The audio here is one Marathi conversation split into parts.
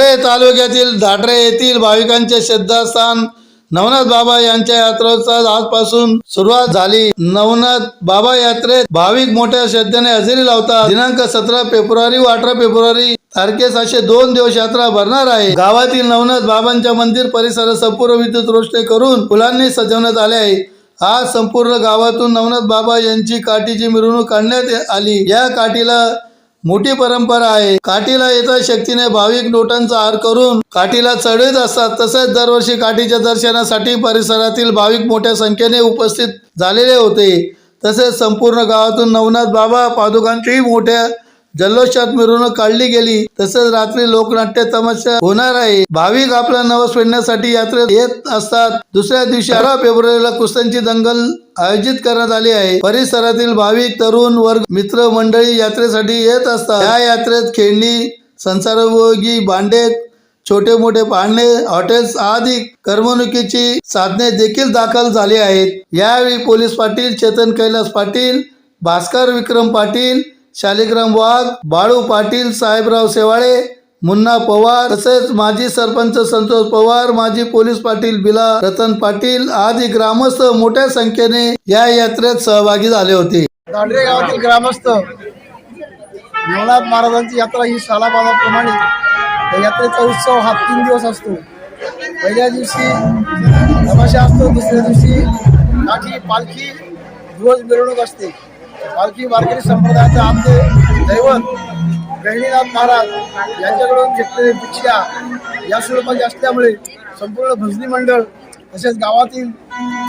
तालुक्यातील धाटरे येथील भाविकांचे श्रद्धास्थान नवनाथ बाबा यांच्या यात्रोत्सव आजपासून सुरुवात झाली. नवनाथ बाबा यात्रेत भाविक मोठ्या श्रद्धेने हजेरी लावतात. दिनांक सतरा फेब्रुवारी व अठरा फेब्रुवारी तारखेस असे दोन दिवस यात्रा भरणार आहे. गावातील नवनाथ बाबांच्या मंदिर परिसरात संपूर्ण विद्युत रोषणे करून फुलांनी सजवण्यात आले आहे. आज संपूर्ण गावातून नवनाथ बाबा यांची काठीची मिरवणूक काढण्यात आली. या काठीला मोठी परंपरा आहे. काठीला येता शक्तीने भाविक नोटांचा हार करून काठीला चढवीत असतात. तसेच दरवर्षी काठीच्या दर्शनासाठी परिसरातील भाविक मोठ्या संख्येने उपस्थित झालेले होते. तसेच संपूर्ण गावातून नवनाथ बाबा पादुकांचीही मोठ्या जल्लोषात मिरवणूक काढली गेली तसेच रात्री लोकनाट्य तमाशा होणार आहे. भाविक आपला नवस फेडण्यासाठी यात्रेत येत असतात. दुसऱ्या दिवशी अठरा फेब्रुवारीला कुस्त्यांची दंगल आयोजित करण्यात आली आहे. परिसरातील भाविक तरुण वर्ग मित्र मंडळी यात्रेसाठी येत असतात. या यात्रेत खेळणी संसारोपयोगी भांडे छोटे मोठे पाळणे हॉटेल्स आदी करमणुकीची साधने देखील दाखल झाली आहेत. यावेळी पोलीस पाटील चेतन कैलास पाटील भास्कर विक्रम पाटील शालिग्राम वाघ बाळू पाटील साहेबराव सेवाळे मुन्ना पवार तसेच माजी सरपंच संतोष पवार माजी पोलीस पाटील बिला रतन पाटील आदी ग्रामस्थ मोठ्या संख्येने या यात्रेत सहभागी झाले होते. दांडरे गावातील ग्रामस्थ नवनाथ महाराजांची यात्रा ही सालाबादाप्रमाणे यात्रेचा उत्सव हा तीन दिवस असतो. पहिल्या दिवशी तमाशा असतो दुसऱ्या दिवशी काठी पालखी ध्वज मिरवणूक असते. पालखी वारकरी संप्रदायाचे आमचे दैवत गहिणीनाथ महाराज यांच्याकडून घेतलेले दीक्षा या स्वरूपाची असल्यामुळे संपूर्ण भजनी मंडळ तसेच गावातील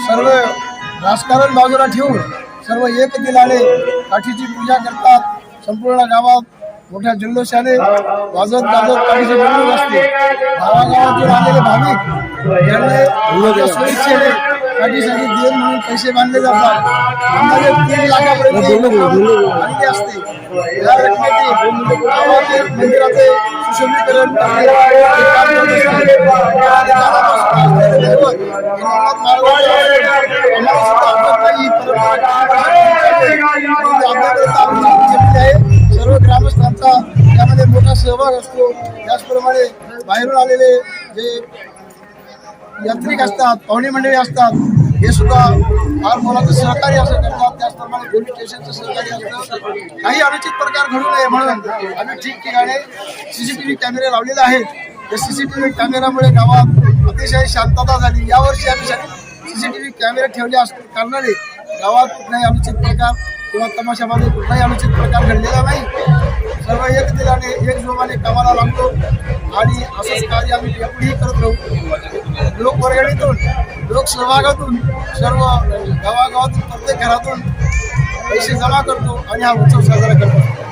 सर्व राजकारण बाजूला ठेवून सर्व एक दिलाने काठीची पूजा करतात. संपूर्ण गावात मोठ्या जल्लोषाने वाजत गाजत काठीचे मंडळ असते. गावागावातून आलेले भाविक यांनी काठीसाठी देण म्हणून पैसे बांधले जातात. अंदाजे तीन लाखापर्यंत असते. या रकमेची गावाचे मंदिराचे सुशोभीकरण सर्व ग्रामस्थांचा त्यामध्ये मोठा सहभाग असतो त्याचप्रमाणे बाहेरून आलेले जे यात्रिक असतात पाहुणे मंडळी असतात. हे सुद्धा फार मोलाचं सहकार्य असं करतात. त्याचप्रमाणे पोलीस स्टेशनचं सहकार्य असतं. काही अनुचित प्रकार घडू नये म्हणून आम्ही ठिकठिकाणी सीसीटीव्ही कॅमेरे लावलेले आहेत. त्या सीसीटीव्ही कॅमेऱ्यामुळे गावात अतिशय शांतता झाली. यावर्षी आम्ही सीसीटीव्ही कॅमेरे ठेवले अस कारणाने गावात कुठलाही अनुचित प्रकार किंवा तमाशामध्ये कुठलाही अनुचित प्रकार घडलेला नाही. सर्व एक दिलाने एक जोमाने कामाला लागतो आणि असंच कार्य आम्ही यापुढेही करत राहू. लोकवर्गणीतून लोकसहभागातून सर्व गावागावातून प्रत्येक घरातून पैसे जमा करतो आणि हा उत्सव साजरा करतो.